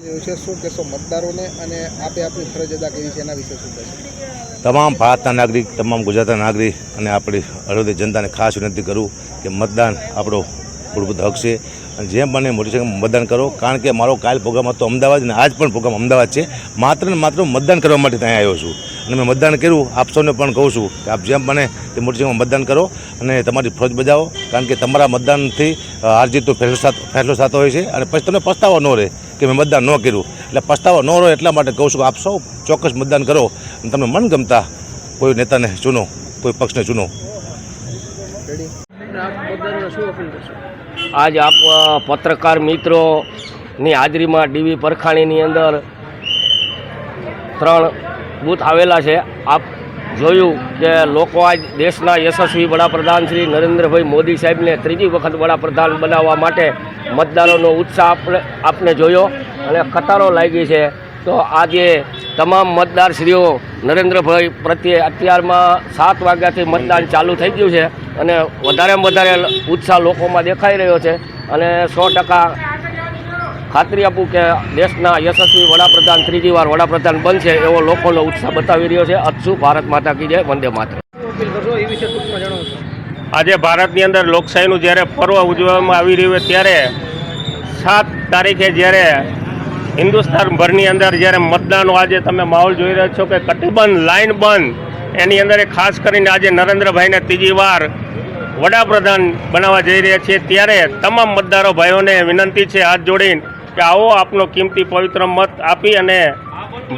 છે, શું કહેશો મતદારોને અને આપે આપની ફરજ અદા કરી છે, એના વિશે શું કહેશો? તમામ ભારતના નાગરિક, તમામ ગુજરાતના નાગરિક અને આપણી હળવદી જનતાને ખાસ વિનંતી કરું કે મતદાન આપણો મૂળભૂત હક છે. અને જેમ બને મોટી સંખ્યામાં મતદાન કરો, કારણ કે મારો કાલ પ્રોગ્રામ હતો અમદાવાદ અને આજ પણ પ્રોગ્રામ અમદાવાદ છે. માત્ર ને માત્ર મતદાન કરવા માટે ત્યાં આવ્યો છું. અને મેં મતદાન કર્યું. આપ સૌને પણ કહું છું કે આપ જેમ બને તે મોટી મતદાન કરો અને તમારી ફરજ બજાવો કારણ કે તમારા મતદાનથી અ, તો ફેસલો ફેસલો થતો હોય છે અને પછી તમને પસ્તાવો ન રહે કે મેં મતદાન ન કર્યું. એટલે પસ્તાવો ન રહે એટલા માટે કહું છું કે આપ સૌ ચોક્કસ મતદાન કરો અને તમને મનગમતા કોઈ નેતાને ચૂનો કોઈ પક્ષને ચૂનો. આજ આપ પત્રકાર મિત્રોની હાજરીમાં ડીવી પરખાણીની અંદર ત્રણ બૂથ આવેલા છે. આપ જોયું કે લોકો આજ દેશના યશસ્વી વડાપ્રધાન શ્રી નરેન્દ્રભાઈ મોદી સાહેબને ત્રીજી વખત વડાપ્રધાન બનાવવા માટે મતદારોનો ઉત્સાહ આપણે આપને જોયો અને કતારો લાગી છે. તો આજે તમામ મતદારશ્રીઓ નરેન્દ્રભાઈ પ્રત્યે અત્યારમાં સાત વાગ્યાથી મતદાન ચાલુ થઈ ગયું છે અને વધારેમાં વધારે ઉત્સાહ લોકોમાં દેખાઈ રહ્યો છે અને સો ટકા ખાતરી આપું કે દેશના યશસ્વી વડાપ્રધાન, ત્રીજી વાર વડાપ્રધાન બનશે એવો લોકોનો ઉત્સાહ બતાવી રહ્યો છે. અત્સુ ભારત માતા કી જય, વંદે માત્ર આજે ભારતની અંદર લોકશાહીનું જ્યારે પર્વ ઉજવવામાં આવી રહ્યું ત્યારે સાત તારીખે જ્યારે હિન્દુસ્તાન ભરની અંદર જ્યારે મતદાનનો આજે તમે માહોલ જોઈ રહ્યા છો કે કટિબંધ લાઈન બંધ. એની અંદર ખાસ કરીને આજે નરેન્દ્રભાઈને ત્રીજી વાર વડાપ્રધાન બનાવવા જઈ રહ્યા છીએ. ત્યારે તમામ મતદારો ભાઈઓને વિનંતી છે, હાથ જોડીને કે આવો આપનો કિંમતી પવિત્ર મત આપી અને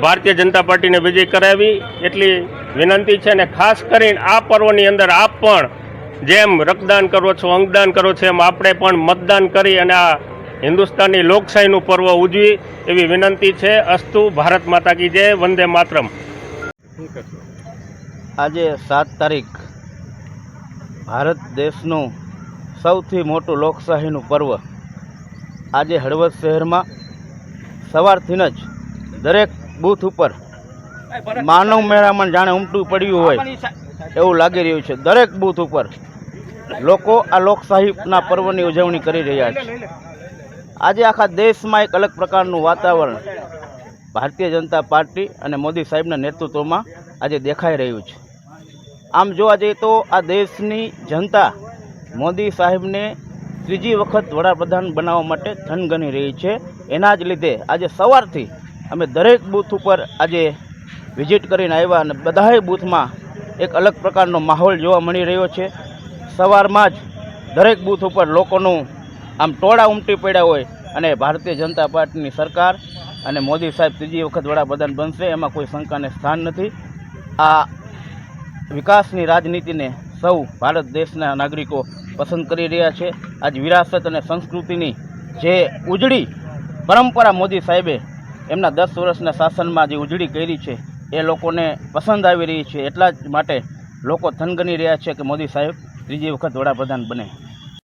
ભારતીય જનતા પાર્ટીને વિજય કરાવી એટલી વિનંતી છે અને ખાસ કરીને આ પર્વની અંદર આપ પણ જેમ રક્તદાન કરો છો અંગદાન કરો છો એમ આપણે પણ મતદાન કરી અને આ હિન્દુસ્તાનની લોકશાહીનું પર્વ ઉજવી એવી વિનંતી છે. અસ્તુ ભારત માતા કી જય વંદે માતરમ. આજે સાત તારીખ ભારત દેશનું સૌથી મોટું લોકશાહીનું પર્વ આજે હળવદ શહેરમાં સવારથી જ દરેક બૂથ ઉપર માનવ મેળામાં જાણે ઉમટું પડ્યું હોય એવું લાગી રહ્યું છે. દરેક બૂથ ઉપર લોકો આ લોકશાહીના પર્વની ઉજવણી કરી રહ્યા છે. આજે આખા દેશમાં એક અલગ પ્રકારનું વાતાવરણ ભારતીય જનતા પાર્ટી અને મોદી સાહેબના નેતૃત્વમાં આજે દેખાઈ રહ્યું છે. આમ જોવા જઈએ તો આ દેશની જનતા મોદી સાહેબને ત્રીજી વખત વડાપ્રધાન બનાવવા માટે થનગની રહી છે. એના જ લીધે આજે સવારથી અમે દરેક બૂથ ઉપર આજે વિઝિટ કરીને આવ્યા અને બધાય બૂથમાં એક અલગ પ્રકારનો માહોલ જોવા મળી રહ્યો છે. સવારમાં જ દરેક બૂથ ઉપર લોકોનું આમ ટોળા ઉમટી પડ્યા હોય અને ભારતીય જનતા પાર્ટીની સરકાર અને મોદી સાહેબ ત્રીજી વખત વડાપ્રધાન બનશે એમાં કોઈ શંકાને સ્થાન નથી. આ વિકાસની રાજનીતિને સૌ ભારત દેશના નાગરિકો પસંદ કરી રહ્યા છે. આજ વિરાસત અને સંસ્કૃતિની જે ઉજળી પરંપરા મોદી સાહેબે એમના દસ વર્ષના શાસનમાં જે ઉજળી કરી છે, એ લોકોને પસંદ આવી રહી છે. એટલા જ માટે લોકો થનગની રહ્યા છે કે મોદી સાહેબ ત્રીજી વખત વડાપ્રધાન બને.